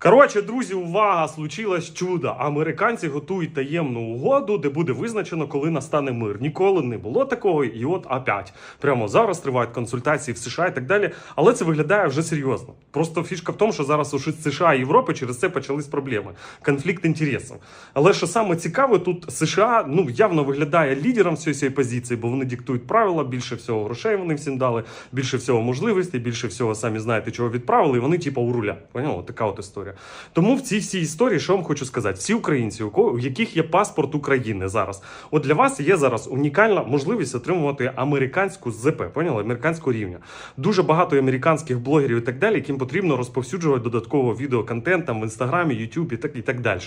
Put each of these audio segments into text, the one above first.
Коротше, друзі, увага! Случилось чудо. Американці готують таємну угоду, де буде визначено, коли настане мир. Ніколи не було такого, і от опять. Прямо зараз тривають консультації в США і так далі. Але це виглядає вже серйозно. Просто фішка в тому, що зараз у США і Європи через це почались проблеми. Конфлікт інтересів. Але що саме цікаве, тут США ну явно виглядає лідером всієї цієї позиції, бо вони диктують правила, більше всього грошей вони всім дали, більше всього можливостей, більше всього самі знаєте, чого відправили, і вони типа у руля. Поняли? Така от історія. Тому в цій всій історії, що вам хочу сказати, всі українці, у яких є паспорт України зараз, от для вас є зараз унікальна можливість отримувати американську ЗП, поняли? Американського рівня. Дуже багато американських блогерів і так далі, яким потрібно розповсюджувати додатково відеоконтент там в інстаграмі, Ютубі так і так далі.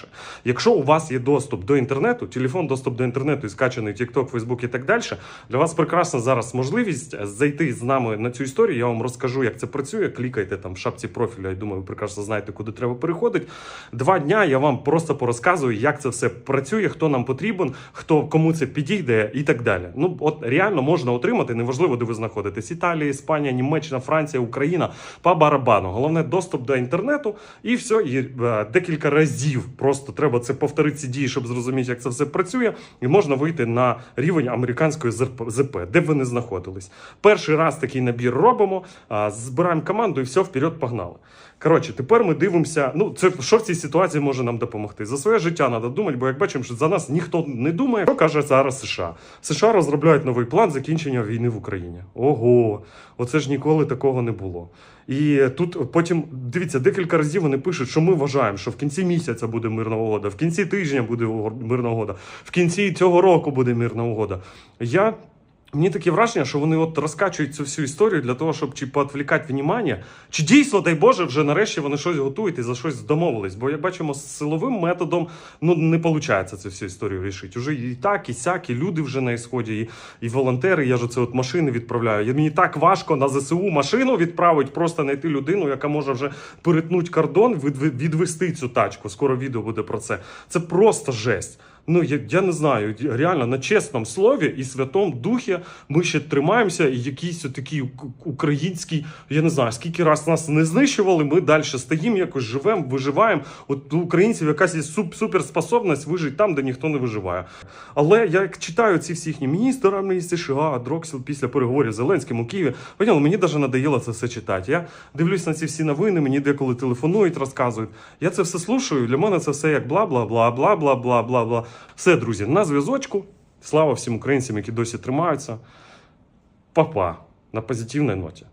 Якщо у вас є доступ до інтернету, телефон, доступ до інтернету і скачаний TikTok, Facebook і так далі, для вас прекрасна зараз можливість зайти з нами на цю історію. Я вам розкажу, як це працює. Клікайте там в шапці профіля. Я думаю, ви прекрасно знаєте, куди треба переходити. Два дня я вам просто порозказую, як це все працює, хто нам потрібен, хто кому це підійде і так далі. Ну от реально можна отримати, неважливо, де ви знаходитесь: Італія, Іспанія, Німеччина, Франція, Україна по барабану. Головне доступ до інтернету, і все. І е, декілька разів просто треба це повторити ці дії, щоб зрозуміти, як це все працює, і можна вийти на рівень американської ЗП, де б ви не знаходились. Перший раз такий набір робимо, збираємо команду і все, вперед погнали. Коротше, тепер ми дивимося. Ну, це що в цій ситуації може нам допомогти? За своє життя треба думати, бо як бачимо, що за нас ніхто не думає. Що каже зараз США? США розробляють новий план закінчення війни в Україні. Ого, оце ж ніколи такого не було. І тут потім дивіться, декілька разів вони пишуть, що ми вважаємо, що в кінці місяця буде мирна угода, в кінці тижня буде мирна угода, в кінці цього року буде мирна угода. Я Мені таке враження, що вони от розкачують цю всю історію для того, щоб чи поотвлікати внимання, чи дійсно, дай Боже, вже нарешті вони щось готують і за щось домовились. Бо як бачимо, з силовим методом ну не виходить цю всю історію рішити. Уже і так, і сяк, і люди вже на ісході, і, і волонтери. Я ж оце от машини відправляю. І мені так важко на ЗСУ машину відправити, просто знайти людину, яка може вже перетнути кордон, від, від- відвести цю тачку. Скоро відео буде про це. Це просто жесть. Ну, я, я не знаю, реально на чесному слові і святому духі ми ще тримаємося, і якийсь такий український, я не знаю, скільки раз нас не знищували, ми далі стоїмо, якось живемо, виживаємо. От у українців якась є суп, суперспособність вижити там, де ніхто не виживає. Але я як читаю ці всі їхні міністри США, Дроксіл після переговорів з Зеленським у Києві, поняли, мені навіть надоїло це все читати. Я дивлюсь на ці всі новини, мені деколи телефонують, розказують. Я це все слушаю. Для мене це все як бла бла бла бла бла бла бла бла. Все, друзі, на зв'язочку. Слава всім українцям, які досі тримаються. Па-па. на позитивній ноті.